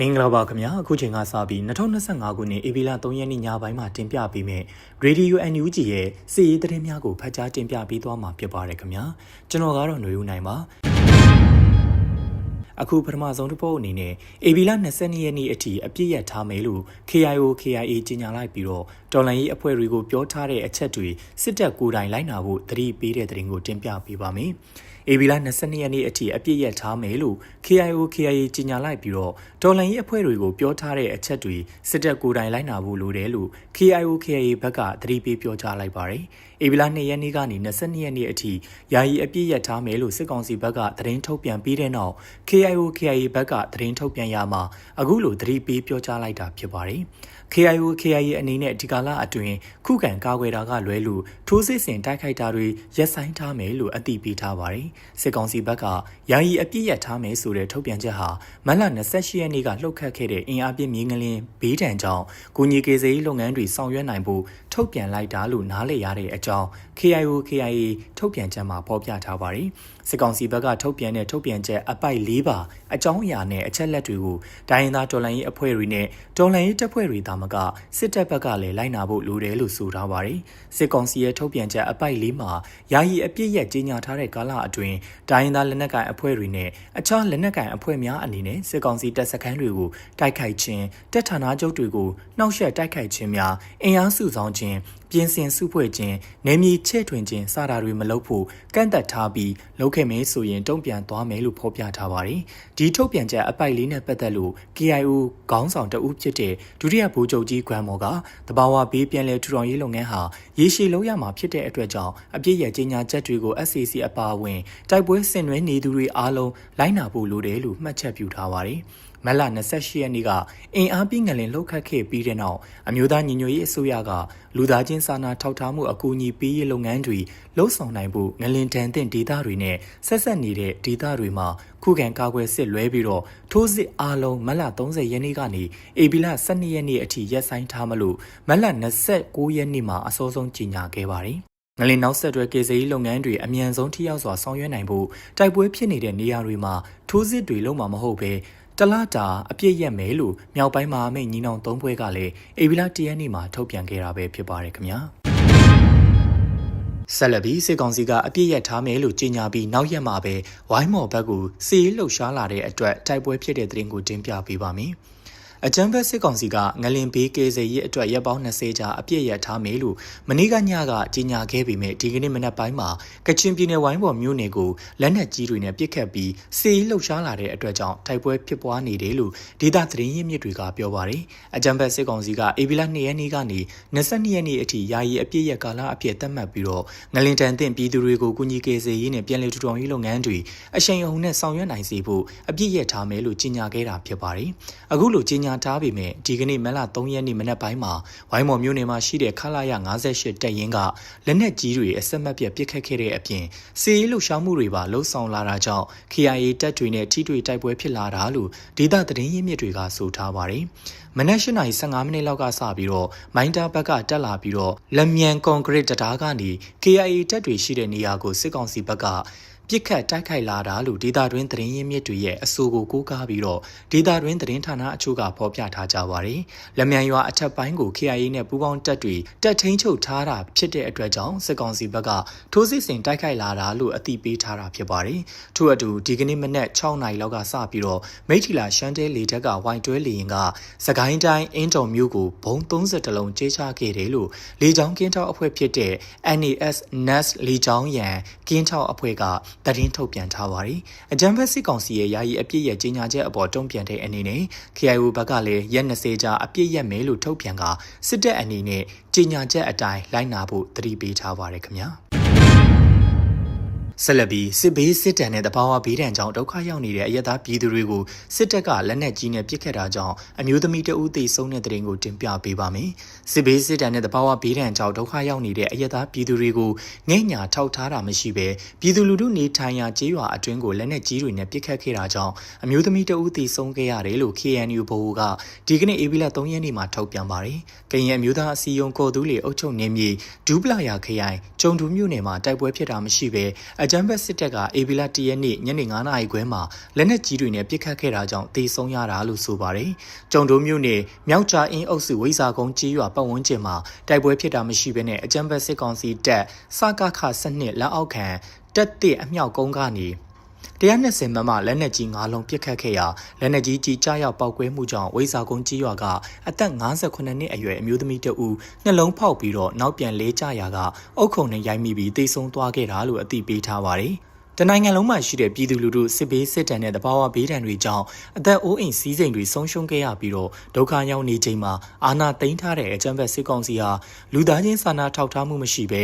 မင်္ဂလာပါခင်ဗျာအခုချိန်ကစပြီး2025ခုနှစ်ဧပြီလ3ရက်နေ့ညပိုင်းမှာတင်ပြပေးမယ့် Radio NUG ရဲ့စီးရီးသတင်းများကိုဖတ်ကြားတင်ပြပေးသွားမှာဖြစ်ပါတယ်ခင်ဗျာကျွန်တော်ကတော့ຫນွေဦးနိုင်ပါ အခုပထမဆုံးတစ်ပုတ်အနေနဲ့ AB လ22ရက်နေ့အထိအပြည့်ရထားမယ်လို့ KIO KIA ကြေညာလိုက်ပြီးတော့တော်လန်ရေးအဖွဲ့တွေကိုပြောထားတဲ့အချက်တွေစစ်တပ်ကိုယ်တိုင်လိုက်နာဖို့တတိပေးတဲ့သတင်းကိုတင်ပြပေးပါမယ်။ AB လ22ရက်နေ့အထိအပြည့်ရထားမယ်လို့ KIO KIA ကြေညာလိုက်ပြီးတော့တော်လန်ရေးအဖွဲ့တွေကိုပြောထားတဲ့အချက်တွေစစ်တပ်ကိုယ်တိုင်လိုက်နာဖို့လိုတယ်လို့ KIO KIA ဘက်ကတတိပေးပြောကြားလိုက်ပါတယ်။ AB လ2ရက်နေ့ကနေ22ရက်နေ့အထိယာယီအပြည့်ရထားမယ်လို့စစ်ကောင်စီဘက်ကသတင်းထုတ်ပြန်ပြီးတဲ့နောက် KIO KIA ဘက်ကသတင်းထုတ်ပြန်ရမှာအခုလိုသတိပေးပြောကြားလိုက်တာဖြစ်ပါတယ်။ KIO KIA အနေနဲ့ဒီကာလအတွင်းခုခံကာကွယ်တာကလွဲလို့ထိုးစစ်ဆင်တိုက်ခိုက်တာတွေရပ်ဆိုင်းထားမယ်လို့အသိပေးထားပါတယ်။စစ်ကောင်စီဘက်ကယာယီအပြည့်ရထားမယ်ဆိုတဲ့ထုတ်ပြန်ချက်ဟာမတ်လ28ရက်နေ့ကလှုပ်ခတ်ခဲ့တဲ့အင်အားပြင်းမြေငလင်းဘေးဒဏ်ကြောင့်ကုညီကေစေးလုပ်ငန်းတွေဆောင်ရွက်နိုင်ဖို့ထုတ်ပြန်လိုက်တာလို့နားလည်ရတဲ့အကြောင်း KIO KIA ထုတ်ပြန်ချက်မှာဖော်ပြထားပါတယ်။စစ်ကောင်စီဘက်ကထုတ်ပြန်တဲ့ထုတ်ပြန်ချက်အပိုက်၄ပါအကြောင်းအရာနဲ့အချက်လက်တွေကိုဒိုင်းသားတော်လှန်ရေးအဖွဲ့တွေနဲ့တော်လှန်ရေးတပ်ဖွဲ့တွေသာမကစစ်တပ်ဘက်ကလည်းလိုက်နာဖို့လိုတယ်လို့ဆိုထားပါတယ်။စစ်ကောင်စီရဲ့ထုတ်ပြန်ချက်အပိုက်၄မှာယာယီအပြစ်ရက်ကြီးညာထားတဲ့ကာလအတွင်းဒိုင်းသားလက်နက်ကိုင်အဖွဲ့တွေနဲ့အခြားလက်နက်ကိုင်အဖွဲ့များအနေနဲ့စစ်ကောင်စီတပ်စခန်းတွေကိုတိုက်ခိုက်ခြင်းတပ်ဌာနချုပ်တွေကိုနှောက်ယှက်တိုက်ခိုက်ခြင်းများအင်အားစုဆောင်ခြင်းပြင်ဆင်စုဖွဲ့ခြင်း နေမြေချဲ့ထွင်ခြင်းစတာတွေမလုပ်ဖို့ကန့်သက်ထားပြီးလုပ်ခဲ့မယ်ဆိုရင်တုံ့ပြန်သွားမယ်လို့ဖော်ပြထားပါတယ်။ဒီထုတ်ပြန်ချက်အပိုက်လေးနဲ့ပတ်သက်လို့ KIO ခေါင်းဆောင်တဦးဖြစ်တဲ့ဒုတိယဗိုလ်ချုပ်ကြီးဂွမ်မော်ကတဘာဝဘေးပြန်လည်ထူထောင်ရေးလုပ်ငန်းဟာရေရှည်လုံးရမှာဖြစ်တဲ့အတွက်ကြောင့်အပြည့်ရကြီးညာချက်တွေကို SCC အပါအဝင်တိုက်ပွဲဆင်နွှဲနေသူတွေအားလုံးလိုက်နာဖို့လိုတယ်လို့မှတ်ချက်ပြုထားပါတယ်။ မက်လ28ရက်နေ့ကအင်အားပြင်းငလင်လှုပ်ခတ်ခဲ့ပြီးတဲ့နောက်အမျိုးသားညီညွတ်ရေးအစိုးရကလူသားချင်းစာနာထောက်ထားမှုအကူအညီပေးရေးလုပ်ငန်းတွေလှုပ်ဆောင်နိုင်ဖို့ငလင်တန်တဲ့ဒေသတွေနဲ့ဆက်ဆက်နေတဲ့ဒေသတွေမှာခုခံကာကွယ်စစ်လွဲပြီးတော့ထိုးစစ်အားလုံးမက်လ30ရက်နေ့ကနေဧပြီလ12ရက်နေ့အထိရပ်ဆိုင်းထားမလို့မက်လ29ရက်နေ့မှာအစောဆုံးကြီးညာခဲ့ပါတယ်ငလင်နောက်ဆက်တွဲကေဇီလုပ်ငန်းတွေအမြန်ဆုံးထိရောက်စွာဆောင်ရွက်နိုင်ဖို့တိုက်ပွဲဖြစ်နေတဲ့နေရာတွေမှာထိုးစစ်တွေလုံးမှာမဟုတ်ဘဲ တလတာအပြည့်ရက်မယ်လို့မြောက်ပိုင်းမှာမိတ်ညီနောင်သုံးဘွဲကလည်းအေဗီလာတရန်နေမှာထုတ်ပြန်ခဲ့တာပဲဖြစ်ပါတယ်ခင်ဗျာဆက်လက်ပြီးစစ်ကောင်စီကအပြည့်ရထားမယ်လို့ကြေညာပြီးနောက်ရက်မှာပဲဝိုင်းမော်ဘက်ကိုစီးလှုပ်ရှားလာတဲ့အတွက်တိုက်ပွဲဖြစ်တဲ့တဲ့ရင်ကိုတင်ပြပေးပါမယ်။ အကြံဖက်စစ်ကောင်စီကငလင်ဘေးကဲဆယ်ရေးအတွက်ရပ်ပေါင်း20ကြာအပြည့်ရထားမယ်လို့မနေ့ကညကကြေညာခဲ့ပေမဲ့ဒီကနေ့မနက်ပိုင်းမှာကချင်ပြည်နယ်ဝိုင်းပေါ်မြို့နယ်ကိုလက်နက်ကြီးတွေနဲ့ပစ်ခတ်ပြီးစီးလှုပ်ရှားလာတဲ့အတွက်ကြောင့်တိုက်ပွဲဖြစ်ပွားနေတယ်လို့ဒေသသတင်းရင်းမြစ်တွေကပြောပါတယ်။အကြံဖက်စစ်ကောင်စီကအေဗီလာ2ရက်နေ့ကနေ22ရက်နေ့အထိယာယီအပြည့်ရကာလအပြည့်သတ်မှတ်ပြီးတော့ငလင်တန်တင်ပြည်သူတွေကိုကူညီကယ်ဆယ်ရေးနဲ့ပြည်내ထူထောင်ရေးလုပ်ငန်းတွေအရှိန်အဟုန်နဲ့ဆောင်ရွက်နိုင်စေဖို့အပြည့်ရထားမယ်လို့ကြေညာခဲ့တာဖြစ်ပါတယ်။အခုလိုကြေညာထားပေမဲ့ဒီကနေ့မလ3ရက်နေ့မနက်ပိုင်းမှာဝိုင်းမော်မြို့နယ်မှာရှိတဲ့ခလာရ58တပ်ရင်းကလက်နက်ကြီးတွေအဆက်မပြတ်ပစ်ခတ်ခဲ့တဲ့အပြင်စီးရေးလှုပ်ရှားမှုတွေပါလှုပ်ဆောင်လာတာကြောင့် KIA တပ်တွေနဲ့ထိတွေ့တိုက်ပွဲဖြစ်လာတာလို့ဒေသသတင်းရင်းမြစ်တွေကဆိုထားပါတယ်။မနက်၈နာရီ15မိနစ်လောက်ကစပြီးတော့မိုင်းတာဘက်ကတက်လာပြီးတော့လက်မြန်ကွန်ကရစ်တရားကနေ KIA တပ်တွေရှိတဲ့နေရာကိုစစ်ကောင်စီဘက်က ပြစ်ခတ်တိုက်ခိုက်လာတာလို့ဒေတာတွင်းသတင်းရင်းမြစ်တွေရဲ့အဆိုကိုကိုးကားပြီးတော့ဒေတာတွင်းသတင်းဌာနအချို့ကဖော်ပြထားကြပါတယ်။လက်မြန်ရွာအထက်ပိုင်းကို KIA နဲ့ပူးပေါင်းတပ်တွေတက်ထိန်ချုပ်ထားတာဖြစ်တဲ့အတွက်ကြောင့်စစ်ကောင်စီဘက်ကထိုးစစ်ဆင်တိုက်ခိုက်လာတာလို့အသိပေးထားတာဖြစ်ပါတယ်။ထို့အတူဒီကနေ့မနက်6နာရီလောက်ကစပြီးတော့မိထီလာရှမ်းတဲလေတက်ကဝိုင်တွဲလေရင်ကစကိုင်းတိုင်းအင်းတော်မြို့ကိုဘုံ30တလုံးကျေးချခဲ့တယ်လို့လေကြောင်းကင်းထောက်အဖွဲ့ဖြစ်တဲ့ NAS NAS လေကြောင်းရန်ကင်းထောက်အဖွဲ့က သတင်းထုတ်ပြန်ထားပါတယ်။အကြံဖက်စစ်ကောင်စီရဲ့ယာယီအပြစ်ရဲ့ကြီးညာချက်အပေါ်တုံ့ပြန်တဲ့အနေနဲ့ KIO ဘက်ကလည်းရက်20ကြာအပြစ်ရက်မယ်လို့ထုတ်ပြန်ကစစ်တပ်အနေနဲ့ကြီးညာချက်အတိုင်းလိုက်နာဖို့တတိပေးထားပါတယ်ခင်ဗျာ။ ဆက်လက်ပြီးစစ်ဘေးစစ်တမ်းနဲ့တဘာဝဘေးဒဏ်ကြောင့်ဒုက္ခရောက်နေတဲ့အရသာပြည်သူတွေကိုစစ်တပ်ကလက်နက်ကြီးနဲ့ပစ်ခတ်တာကြောင့်အမျိုးသမီးတဦးသေဆုံးတဲ့တဲ့ရင်ကိုတင်ပြပေးပါမယ်။စစ်ဘေးစစ်တမ်းနဲ့တဘာဝဘေးဒဏ်ကြောင့်ဒုက္ခရောက်နေတဲ့အရသာပြည်သူတွေကိုငဲ့ညာထောက်ထားတာမရှိဘဲပြည်သူလူထုနေထိုင်ရာကျေးရွာအတွင်းကိုလက်နက်ကြီးတွေနဲ့ပစ်ခတ်ခဲ့တာကြောင့်အမျိုးသမီးတဦးသေဆုံးခဲ့ရတယ်လို့ KNU ဘိုကဒီကနေ့ဧပြီလ3ရက်နေ့မှာထုတ်ပြန်ပါတယ်။ကရင်အမျိုးသားအစည်းအရုံးကော်သူးလေအုပ်ချုပ်နေမြေဒူးပလာယာခရိုင်ကျုံတူမြို့နယ်မှာတိုက်ပွဲဖြစ်တာမရှိဘဲအအကြမ်းဖက်စစ်တပ်ကအေဘီလာတရက်နေ့ညနေ9:00နာရီခွဲမှာလက်နက်ကြီးတွေနဲ့ပစ်ခတ်ခဲ့တာကြောင့်တေဆုံးရတာလို့ဆိုပါတယ်။ကြုံတိုးမြို့နယ်မြောက်ကြားအင်းအုပ်စုဝိဇာကုန်းကြီးရွာပတ်ဝန်းကျင်မှာတိုက်ပွဲဖြစ်တာမရှိဘဲနဲ့အကြမ်းဖက်စစ်ကောင်စီတပ်စကခစနစ်လက်အောက်ခံတက်တဲ့အမြောက်ကုန်းကနေ 120မမလက်နက်ကြီး၅လုံးပစ်ခတ်ခဲ့ရာလက်နက်ကြီးကြီးကြားရောက်ပောက်ကွဲမှုကြောင့်ဝိဇာကုန်းကြီးရွာကအသက်58နှစ်အရွယ်အမျိုးသမီးတဦးနှလုံးဖောက်ပြီးတော့နောက်ပြန်လဲကျရာကအုတ်ခုံနဲ့ရိုက်မိပြီးတေဆုံးသွားခဲ့တာလို့အသိပေးထားပါတယ်။ တနိုင်ငံလုံးမှာရှိတဲ့ပြည်သူလူထုစစ်ဘေးစစ်တမ်းနဲ့တဘာဝဘေးဒဏ်တွေကြောင့်အသက်အိုးအိမ်စီးစိမ်တွေဆုံးရှုံးခဲ့ရပြီးတော့ဒုက္ခရောက်နေချိန်မှာအာဏာသိမ်းထားတဲ့အကြမ်းဖက်စစ်ကောင်စီဟာလူသားချင်းစာနာထောက်ထားမှုမရှိဘဲ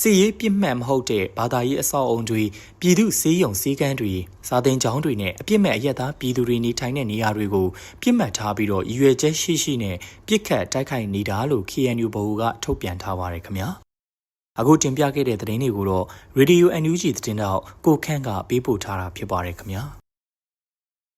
စစ်ရေးပြစ်မှတ်မဟုတ်တဲ့ဘာသာရေးအဆောက်အုံတွေပြည်သူစေးရုံစေးကမ်းတွေစာသင်ကျောင်းတွေနဲ့အပြစ်မဲ့အရက်သားပြည်သူတွေနေထိုင်တဲ့နေရာတွေကိုပြစ်မှတ်ထားပြီးတော့ရည်ရွယ်ချက်ရှိရှိနဲ့ပြစ်ခတ်တိုက်ခိုက်နေတာလို့ KNU ဘဟုကထုတ်ပြန်ထားပါတယ်ခင်ဗျာ အခုတင်ပြခဲ့တဲ့သတင်းတွေကိုတော့ Radio NUG သတင်းတော့ကိုခန့်ကပေးပို့ထားတာဖြစ်ပါတယ်ခင်ဗျာ